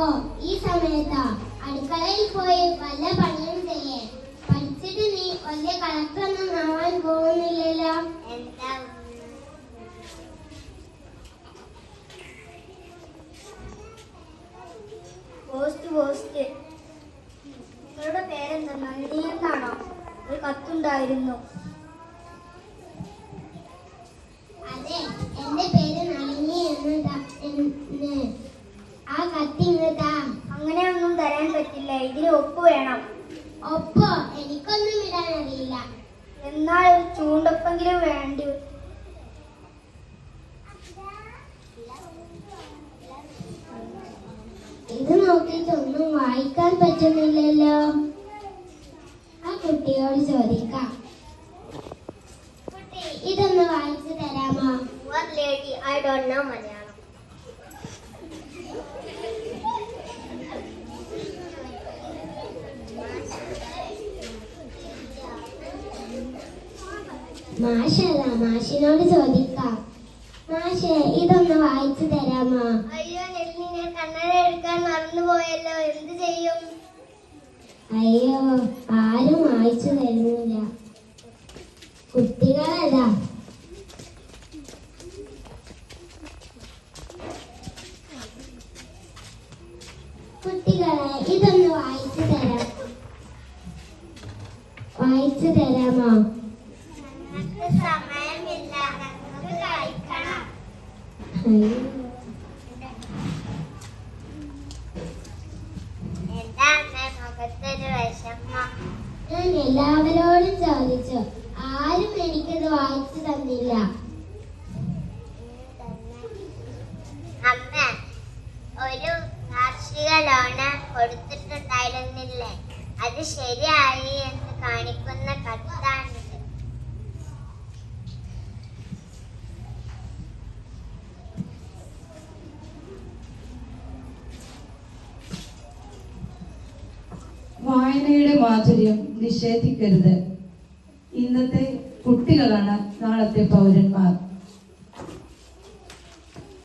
അപ്പോ ഈ സമയത്താ. അടുക്കളയിൽ പോയി വല്ല പണിയും ചെയ്യേ. പഠിച്ചിട്ട് നീ വലിയ കളക്ടറൊന്നും ആവാൻ പോകുന്നില്ലല്ലോ. പേരെന്താ? നന്ദി എന്നാണോ ഒരു കത്തുണ്ടായിരുന്നു. ഒപ്പ് വേണം. ഒപ്പോ എനിക്കൊന്നും ഇടാൻ അറിയില്ല എന്നാൽ ഒരു ചൂണ്ടൊപ്പെങ്കിലും വേണ്ടി. ഇത് നോക്കിയിട്ടൊന്നും വായിക്കാൻ പറ്റുന്നില്ലല്ലോ. ആ കുട്ടിയോട് ചോദിക്കാം. ഇതൊന്ന് വായിച്ചു തരാമോ? Lady I don't know Malayalam മാഷല്ല മാഷിനോട് ചോദിക്കാം. മാഷേ ഇതൊന്ന് വായിച്ചു തരാമോ? അയ്യോ നെല്ലി ഞാൻ കണ്ണട എടുക്കാൻ മറന്നുപോയല്ലോ എന്ത് ചെയ്യും? അയ്യോ ആരും വായിച്ചു തരുന്നില്ല. കുട്ടികളല്ല. കുട്ടികളെ ഇതൊന്ന് വായിച്ചു തരാം. വായിച്ചു തരാമോ? ഞാൻ എല്ലാവരോടും ചോദിച്ചു. ആരും എനിക്കത് വായിച്ചു തന്നില്ല. അമ്മ ഒരു കാർഷിക ലോണ് കൊടുത്തിട്ടുണ്ടായിരുന്നില്ലേ? അത് ശരിയായി എന്ന് കാണിക്കുന്ന കത്താണിത് വായനയുടെ മാധുര്യം നിഷേധിക്കരുത്. ഇന്നത്തെ കുട്ടികളാണ് നാളത്തെ പൗരന്മാർ.